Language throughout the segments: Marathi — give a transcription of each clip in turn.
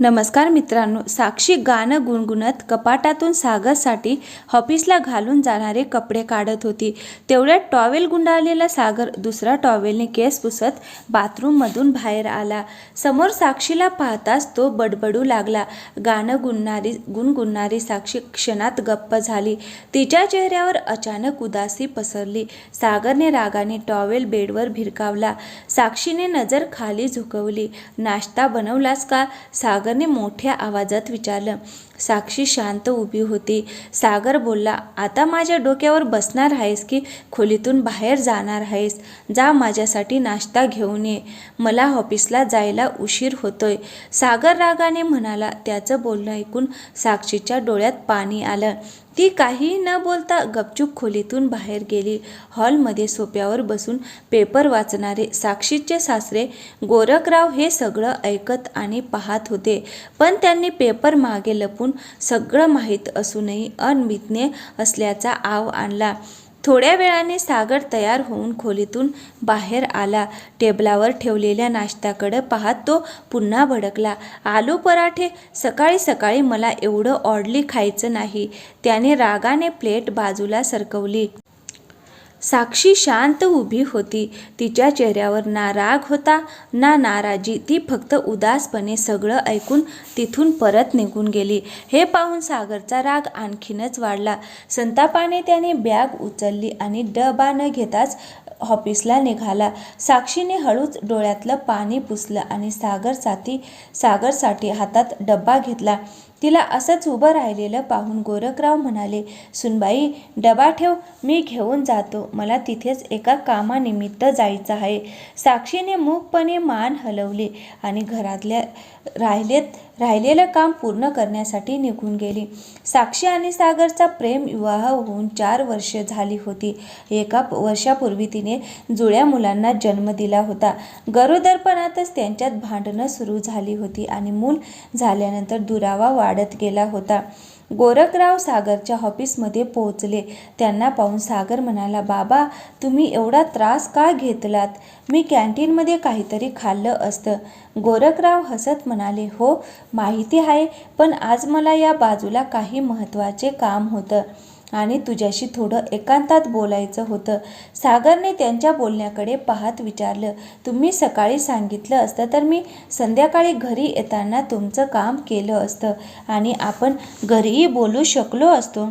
नमस्कार मित्रांनो साक्षी गाणं गुणगुणत कपाटातून सागरसाठी ऑफिसला घालून जाणारे कपडे काढत होती. तेवढ्यात टॉवेल गुंडाळलेला सागर दुसरा टॉवेलने केस पुसत बाथरूममधून बाहेर आला. समोर साक्षीला पाहताच तो बडबडू लागला. गाणं गुणणारी गुणगुणणारी साक्षी क्षणात गप्प झाली. तिच्या चेहऱ्यावर अचानक उदासी पसरली. सागरने रागाने टॉवेल बेडवर भिरकावला. साक्षीने नजर खाली झुकवली. नाश्ता बनवलास का? सागर सागरने मोठ्या आवाजात विचारलं साक्षी शांत उभी होती. सागर बोलला आता माझ्या डोक्यावर बसणार आहेस की खोलीतून बाहेर जाणार आहेस? जा माझ्यासाठी नाश्ता घेऊन ये. मला ऑफिसला जायला उशीर होतोय. सागर रागाने म्हणाला त्याचं बोलणं ऐकून साक्षीच्या डोळ्यात पाणी आलं. ती काहीही न बोलता गपचूप खोलीतून बाहेर गेली. हॉलमध्ये सोप्यावर बसून पेपर वाचणारे साक्षीचे सासरे गोरखराव हे सगळं ऐकत आणि पाहत होते. पण त्यांनी पेपर मागे लपून सगळं माहीत असूनही अनभिज्ञ असल्याचा आव आणला. थोड्या वेळाने सागर तयार होऊन खोलीतून बाहेर आला. टेबलावर ठेवलेल्या नाश्त्याकडं पाहत तो पुन्हा भडकला. आलू पराठे सकाळी सकाळी मला एवढं ऑडली खायचं नाही. त्याने रागाने प्लेट बाजूला सरकवली. साक्षी शांत उभी होती. तिच्या चेहऱ्यावर ना राग होता ना नाराजी. ती फक्त उदासपणे सगळं ऐकून तिथून परत निघून गेली. हे पाहून सागरचा राग आणखीनच वाढला. संतापाने त्याने बॅग उचलली आणि डबा न घेताच ऑफिसला निघाला. साक्षीने हळूच डोळ्यातलं पाणी पुसलं आणि सागरसाठी सागरसाठी हातात डब्बा घेतला. तिला असंच उभं राहिलेलं पाहून गोरखराव म्हणाले सुनबाई डबा ठेव मी घेऊन जातो. मला तिथेच एका कामानिमित्त जायचं आहे. साक्षीने मूकपणे मान हलवली आणि घरातल्या राहिलेत. राहिलेलं काम पूर्ण करण्यासाठी निघून गेली. साक्षी आणि सागरचा प्रेम विवाह होऊन चार वर्ष झाली होती. एका वर्षापूर्वी तिने जुळ्या मुलांना जन्म दिला होता. गरोदरपणातच त्यांच्यात भांडणं सुरू झाली होती आणि मूल झाल्यानंतर दुरावा वाढत गेला होता. गोरखराव सागरच्या ऑफिसमध्ये पोहोचले. त्यांना पाहून सागर म्हणाला बाबा तुम्ही एवढा त्रास का घेतलात? मी कॅन्टीनमध्ये काहीतरी खाल्लं असतं. गोरखराव हसत म्हणाले हो माहिती आहे पण आज मला या बाजूला काही महत्त्वाचे काम होतं. आणि तुझ्याशी थोडं एकांतात बोलायचं होतं. सागरने त्यांच्या बोलण्याकडे पाहत विचारलं तुम्ही सकाळी सांगितलं असतं तर मी संध्याकाळी घरी येताना तुमचं काम केलं असतं आणि आपण घरीही बोलू शकलो असतो.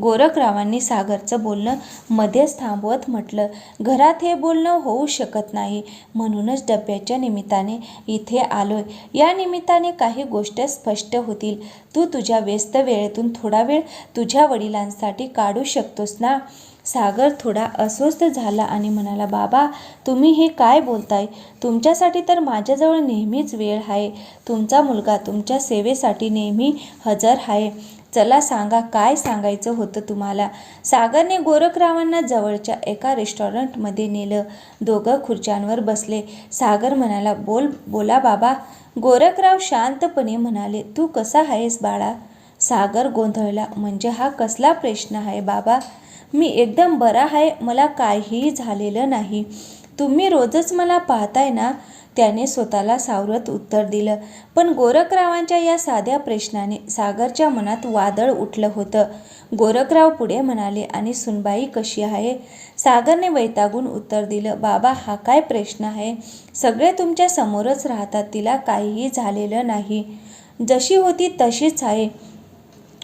गोरखरावांनी सागरचं बोलणं मध्येच थांबवत म्हटलं घरात हे बोलणं होऊ शकत नाही. म्हणूनच डब्याच्या निमित्ताने इथे आलोय. या निमित्ताने काही गोष्ट स्पष्ट होतील. तू तुझ्या व्यस्त वेळेतून थोडा वेळ तुझ्या वडिलांसाठी काढू शकतोस ना? सागर थोडा अस्वस्थ झाला आणि म्हणाला बाबा तुम्ही हे काय बोलताय? तुमच्यासाठी तर माझ्याजवळ नेहमीच वेळ आहे. तुमचा मुलगा तुमच्या सेवेसाठी नेहमी हजर आहे. चला सांगा काय सांगायचं होतं तुम्हाला? सागरने गोरखरावांना जवळच्या एका रेस्टॉरंटमध्ये नेलं. दोघं खुर्च्यांवर बसले. सागर म्हणाला बोल बोला बाबा. गोरखराव शांतपणे म्हणाले तू कसा आहेस बाळा? सागर गोंधळला. म्हणजे हा कसला प्रश्न आहे बाबा? मी एकदम बरा आहे मला काहीही झालेलं नाही. तुम्ही रोजच मला पाहताय ना? त्याने स्वतःला सावरत उत्तर दिलं. पण गोरखरावांच्या या साध्या प्रश्नाने सागरच्या मनात वादळ उठलं होतं. गोरखराव पुढे म्हणाले आणि सुनबाई कशी आहे? सागरने वैतागून उत्तर दिलं बाबा हा काय प्रश्न आहे? सगळे तुमच्या समोरच राहतात तिला काहीही झालेलं नाही. जशी होती तशीच आहे.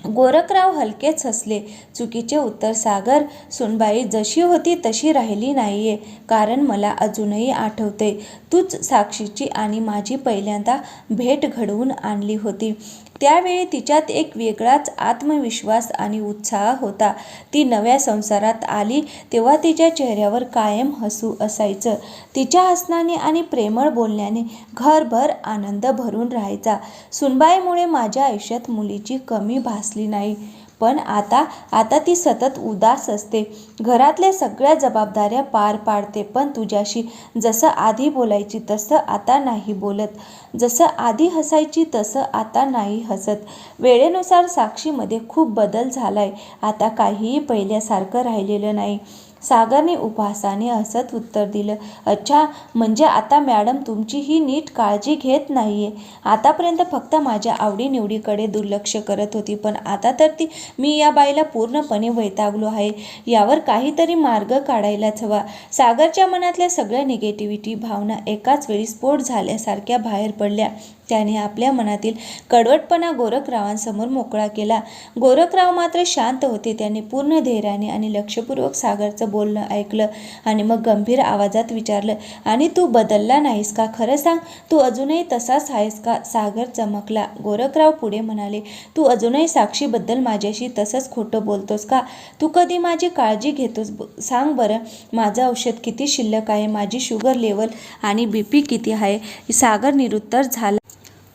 गोरखराव हलकेच हसले. चुकीचे उत्तर सागर सुनबाई जशी होती तशी राहिली नाहीये. कारण मला अजूनही आठवते. तूच साक्षीची आणि माझी पहिल्यांदा भेट घडवून आणली होती. त्यावेळी तिच्यात एक वेगळाच आत्मविश्वास आणि उत्साह होता. ती नव्या संसारात आली तेव्हा तिच्या चेहऱ्यावर कायम हसू असायचं. तिच्या हसण्याने आणि प्रेमळ बोलण्याने घरभर आनंद भरून राहायचा. सुनबाईमुळे माझ्या आयुष्यात मुलीची कमी भासली नाही. पण आता आता ती सतत उदास असते. घरातल्या सगळ्या जबाबदाऱ्या पार पाडते पण तुझ्याशी जसं आधी बोलायची तसं आता नाही बोलत. जसं आधी हसायची तसं आता नाही हसत. वेळेनुसार साक्षीमध्ये खूप बदल झालाय. आता काहीही पहिल्यासारखं राहिलेलं नाही. सागरने उपहासाने हसत उत्तर दिलं अच्छा म्हणजे आता मॅडम तुमची ही नीट काळजी घेत नाहीये. आतापर्यंत फक्त माझ्या आवडीनिवडीकडे दुर्लक्ष करत होती पण आता तर ती मी या बाईला पूर्णपणे वैतागलो आहे. यावर काहीतरी मार्ग काढायलाच हवा. सागरच्या मनातल्या सगळ्या निगेटिव्हिटी भावना एकाच वेळी स्फोट झाल्यासारख्या बाहेर पडल्या. त्याने आपल्या मनातील कडवटपणा गोरखरावांसमोर मोकळा केला. गोरखराव मात्र शांत होते. त्याने पूर्ण धैर्याने आणि लक्षपूर्वक सागरचं बोलणं ऐकलं आणि मग गंभीर आवाजात विचारलं आणि तू बदलला नाहीस का? खरं सांग तू अजूनही तसाच आहेस का? सागर चमकला. गोरखराव पुढे म्हणाले तू अजूनही साक्षीबद्दल माझ्याशी तसंच खोटं बोलतोस का? तू कधी माझी काळजी घेतोस? ब- सांग बरं माझं औषध किती शिल्लक आहे? माझी शुगर लेवल आणि बी पी किती आहे? सागर निरुत्तर झाला.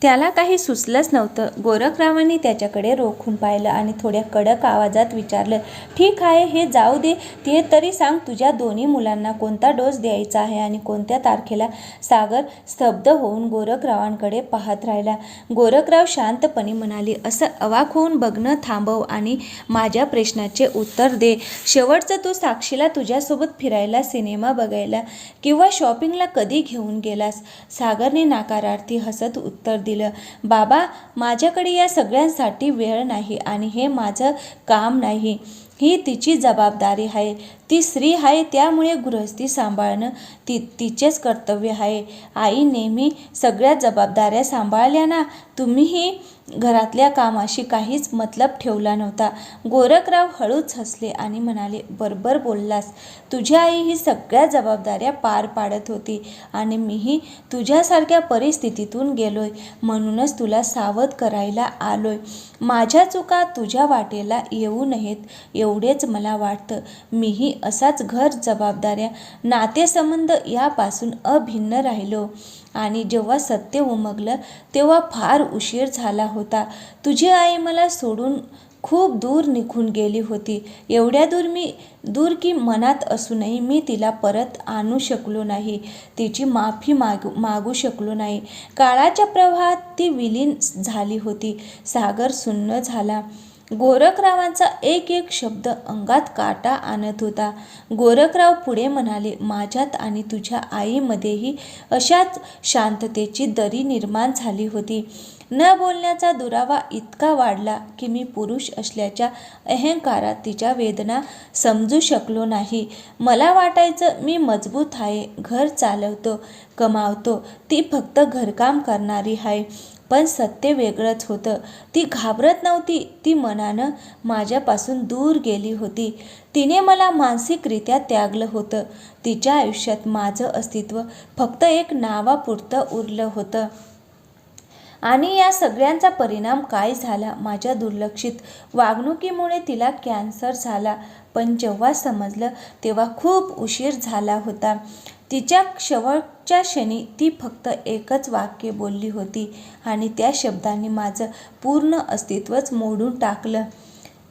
त्याला काही सुचलंच नव्हतं. गोरखरावांनी त्याच्याकडे रोखून पाहिलं आणि थोड्या कडक आवाजात विचारलं ठीक आहे हे जाऊ दे. ते तरी सांग तुझ्या दोन्ही मुलांना कोणता डोस द्यायचा आहे आणि कोणत्या तारखेला सागर स्तब्ध होऊन गोरखरावांकडे पाहत राहिला. गोरखराव शांतपणे म्हणाले असं अवाक होऊन बघणं थांबव आणि माझ्या प्रश्नाचे उत्तर दे. शेवटचं तू साक्षीला तुझ्यासोबत फिरायला सिनेमा बघायला किंवा शॉपिंगला कधी घेऊन गेलास? सागरने नाकारार्थी हसत उत्तर दिलं. बाबा माझ्याकडे या सगळ्यांसाठी वेळ नाही आणि हे माझं काम नाही. ही तिची जबाबदारी आहे. ती स्त्री आहे त्यामुळे गृहस्थी सांभाळणं ती तिचेच कर्तव्य आहे. आई नेहमी सगळ्या जबाबदाऱ्या सांभाळल्या ना तुम्हीही घरातल्या कामाशी काहीच मतलब ठेवला नव्हता. गोरखराव हळूच हसले आणि म्हणाले बरोबर बोललास. तुझी आई ही सगळ्या जबाबदाऱ्या पार पाडत होती आणि मीही तुझ्यासारख्या परिस्थितीतून गेलोय. म्हणूनच तुला सावध करायला आलोय. माझ्या चुका तुझ्या वाटेला येऊ नयेत. येऊ एवढेच मला वाटतं. मीही असाच घर जबाबदाऱ्या नातेसंबंध यापासून अभिन्न राहिलो. आणि जेव्हा सत्य उमगलं तेव्हा फार उशीर झाला होता. तुझी आई मला सोडून खूप दूर निघून गेली होती. एवढ्या दूर मी दूर की मनात असूनही मी तिला परत आणू शकलो नाही. तिची माफी मागू मागू शकलो नाही. काळाच्या प्रवाहात ती विलीन झाली होती. सागर सुन्न झाला. गोरखरावांचा एक एक शब्द अंगात काटा आणत होता. गोरखराव पुढे म्हणाले माझ्यात आणि तुझ्या आईमध्येही अशाच शांततेची दरी निर्माण झाली होती. न बोलण्याचा दुरावा इतका वाढला की मी पुरुष असल्याच्या अहंकारात तिच्या वेदना समजू शकलो नाही. मला वाटायचं मी मजबूत आहे घर चालवतो कमावतो ती फक्त घरकाम करणारी आहे. पण सत्य वेगळंच होतं. ती घाबरत नव्हती. ती मनानं माझ्यापासून दूर गेली होती. तिने मला मानसिकरित्या त्यागलं होतं. तिच्या आयुष्यात माझं अस्तित्व फक्त एक नावापुरतं उरलं होतं. आणि या सगळ्यांचा परिणाम काय झाला? माझ्या दुर्लक्षित वागणुकीमुळे तिला कॅन्सर झाला. पण जेव्हा समजलं तेव्हा खूप उशीर झाला होता. तिच्या शेवटच्या क्षणी ती फक्त एकच वाक्य बोलली होती आणि त्या शब्दांनी माझं पूर्ण अस्तित्वच मोडून टाकलं.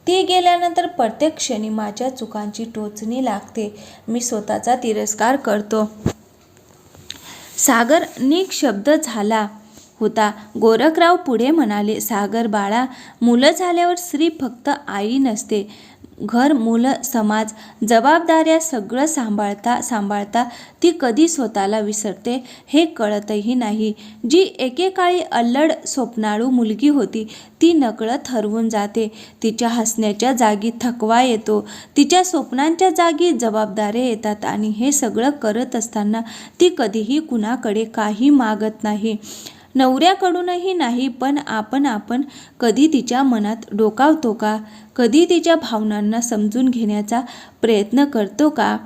ती गेल्यानंतर प्रत्येक क्षणी माझ्या चुकांची टोचणी लागते. मी स्वतःचा तिरस्कार करतो. सागर निशब्द झाला. होता. गोरखराव पुढे म्हणाले सागर बाळा मुलं झाल्यावर स्त्री फक्त आई नसते. घर मुलं समाज जबाबदाऱ्या सगळं सांभाळता सांभाळता ती कधी स्वतःला विसरते हे कळतही नाही. जी एकेकाळी अल्लड स्वप्नाळू मुलगी होती ती नकळत हरवून जाते. तिच्या हसण्याच्या जागी थकवा येतो. तिच्या स्वप्नांच्या जागी जबाबदाऱ्या येतात आणि हे सगळं करत असताना ती कधीही कुणाकडे काही मागत नाही. नवऱ्याकडूनही नाही पण आपण आपण कधी तिच्या मनात डोकावतो का? कधी तिच्या भावनांना समजून घेण्याचा प्रयत्न करतो का?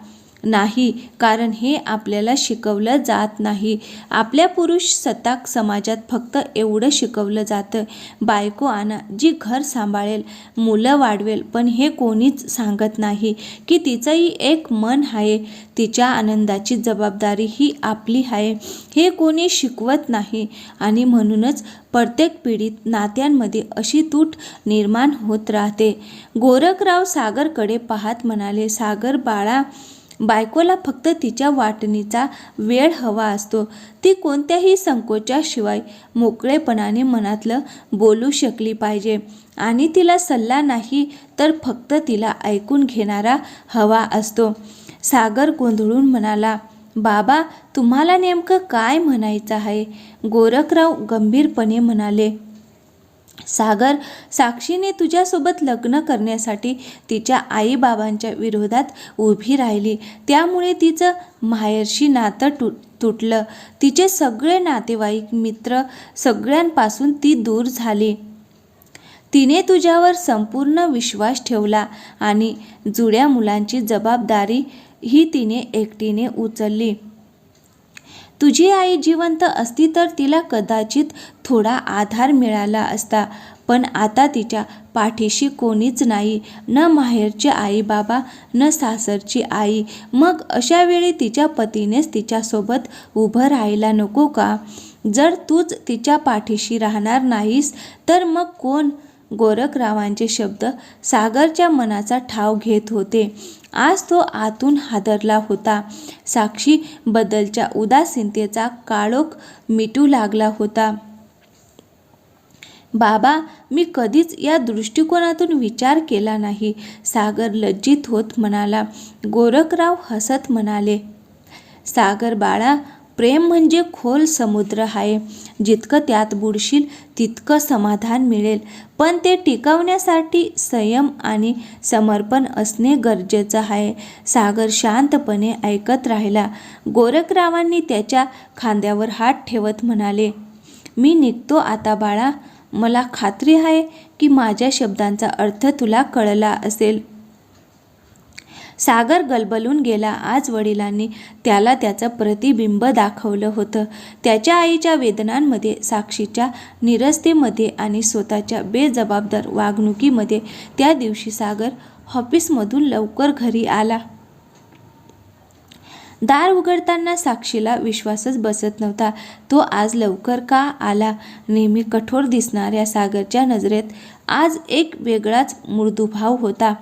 नाही कारण हे आपल्याला शिकवलं जात नाही. आपल्या पुरुष सत्ताक समाजात फक्त एवढं शिकवलं जातं. बायको आणा जी घर सांभाळेल मुलं वाढवेल पण हे कोणीच सांगत नाही की तिचंही एक मन आहे. तिच्या आनंदाची जबाबदारी ही आपली आहे. हे कोणी शिकवत नाही आणि म्हणूनच प्रत्येक पिढीत नात्यांमध्ये अशी तूट निर्माण होत राहते. गोरखराव सागरकडे पाहत म्हणाले सागर बाळा बायकोला फक्त तिच्या वाटणीचा वेळ हवा असतो. ती कोणत्याही संकोचाशिवाय मोकळेपणाने मनातलं बोलू शकली पाहिजे. आणि तिला सल्ला नाही तर फक्त तिला ऐकून घेणारा हवा असतो. सागर गोंधळून म्हणाला बाबा तुम्हाला नेमकं काय म्हणायचं आहे? गोरखराव गंभीरपणे म्हणाले सागर साक्षीने तुझ्यासोबत लग्न करण्यासाठी तिच्या आईबाबांच्या विरोधात उभी राहिली. त्यामुळे तिचं माहेरशी नातं तु तुटलं. तिचे सगळे नातेवाईक मित्र सगळ्यांपासून ती दूर झाली. तिने तुझ्यावर संपूर्ण विश्वास ठेवला आणि जुड्या मुलांची जबाबदारी ही तिने एकटीने उचलली. तुझी आई जिवंत असती तर तिला कदाचित थोडा आधार मिळाला असता. पण आता तिच्या पाठीशी कोणीच नाही. न माहेरची आई बाबा न सासरची आई. मग अशा वेळी तिच्या पतीनेच तिच्यासोबत उभं राहायला नको का? जर तूच तिच्या पाठीशी राहणार नाहीस तर मग कोण? गोरखरावांचे शब्द सागरच्या मनाचा ठाव घेत होते. आज तो आतून हादरला होता. साक्षी बद्दलच्या उदासीनतेचा काळोख मिटू लागला होता. बाबा मी कधीच या दृष्टिकोनातून विचार केला नाही सागर लज्जित होत म्हणाला. गोरखराव हसत म्हणाले सागर बाळा प्रेम म्हणजे खोल समुद्र आहे जितकं त्यात बुडशील तितकं समाधान मिळेल. पण ते टिकवण्यासाठी संयम आणि समर्पण असणे गरजेचं आहे सागर शांतपणे ऐकत राहिला. गोरखरावांनी त्याच्या खांद्यावर हात ठेवत म्हणाले मी निघतो आता बाळा. मला खात्री आहे की माझ्या शब्दांचा अर्थ तुला कळला असेल. सागर गलबलून गेला. आज वडिलांनी त्याला त्याचं प्रतिबिंब दाखवलं होतं. त्याच्या आईच्या वेदनांमध्ये साक्षीच्या निरस्तेमध्ये आणि स्वतःच्या बेजबाबदार वागणुकीमध्ये त्या दिवशी सागर ऑफिसमधून लवकर घरी आला. दार उघडताना साक्षीला विश्वासच बसत नव्हता. तो आज लवकर का आला? नेहमी कठोर दिसणाऱ्या सागरच्या नजरेत आज एक वेगळाच मृदुभाव होता.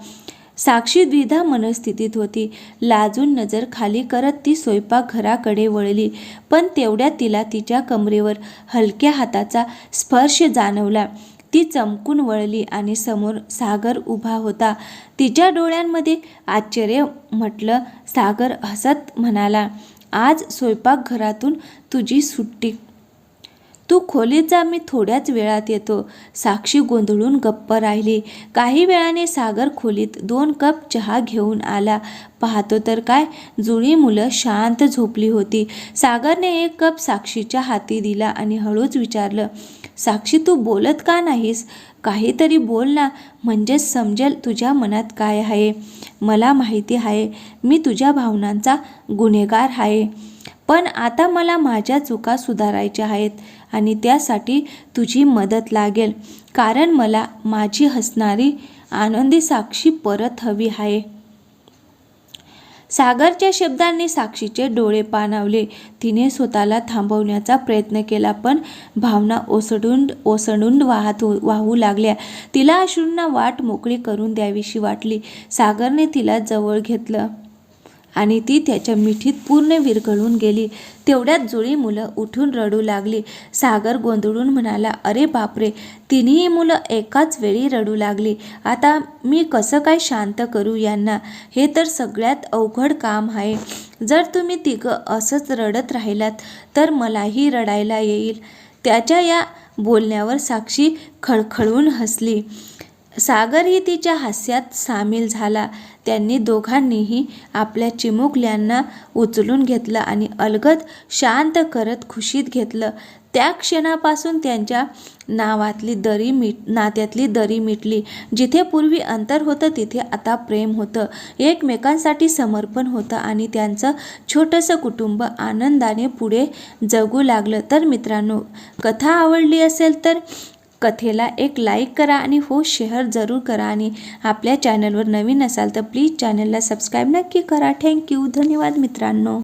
साक्षी द्विधा मनस्थितीत होती. लाजून नजर खाली करत ती स्वयंपाकघराकडे वळली पण तेवढ्यात तिला तिच्या कमरेवर हलक्या हाताचा स्पर्श जाणवला. ती चमकून वळली आणि समोर सागर उभा होता. तिच्या डोळ्यांमध्ये आश्चर्य म्हटलं सागर हसत म्हणाला आज स्वयंपाकघरातून तुझी सुट्टी तू खोलीत जा मी थोड्याच वेळात येतो. साक्षी गोंधळून गप्प राहिली. काही वेळाने सागर खोलीत दोन कप चहा घेऊन आला. पाहतो तर काय? जुळी मुलं शांत झोपली होती. सागरने एक कप साक्षीच्या हाती दिला आणि हळूच विचारलं साक्षी तू बोलत का नाहीस? काहीतरी बोल ना. म्हणजेच समजेल तुझ्या मनात काय आहे. मला माहिती आहे. मी तुझ्या भावनांचा गुन्हेगार आहे. पण आता मला माझ्या चुका सुधारायच्या आहेत आणि त्यासाठी तुझी मदत लागेल. कारण मला माझी हसणारी आनंदी साक्षी परत हवी आहे. सागरच्या शब्दांनी साक्षीचे डोळे पाणावले. तिने स्वतःला थांबवण्याचा प्रयत्न केला पण भावना ओसडून ओसंडून वाहत वाहू लागल्या. तिला अश्रूंना वाट मोकळी करून द्यावीशी वाटली. सागरने तिला जवळ घेतलं. आणि ती त्याच्या मिठीत पूर्ण विरघळून गेली. तेवढ्यात जुळी मुलं उठून रडू लागली. सागर गोंधळून म्हणाला अरे बापरे तिन्ही मुलं एकाच वेळी रडू लागली. आता मी कसं काय शांत करू यांना? हे तर सगळ्यात अवघड काम आहे. जर तुम्ही तिघं असंच रडत राहिलात तर मलाही रडायला येईल. त्याच्या या बोलण्यावर साक्षी खळखळून हसली. सागरही तिच्या हास्यात सामील झाला. त्यांनी दोघांनीही आपल्या चिमुकल्यांना उचलून घेतलं आणि अलगद शांत करत खुशीत घेतलं. त्या क्षणापासून त्यांच्या नावातली दरी मिट नात्यातली दरी मिटली. जिथे पूर्वी अंतर होतं तिथे आता प्रेम होतं. एकमेकांसाठी समर्पण होतं आणि त्यांचं छोटंसं कुटुंब आनंदाने पुढे जगू लागलं. तर मित्रांनो कथा आवडली असेल तर कथेला एक लाईक करा आणि हो शेअर जरूर करा. आणि आपल्या चॅनलवर नवीन असाल तर प्लीज चॅनलला सबस्क्राईब नक्की करा. थँक्यू धन्यवाद मित्रांनो.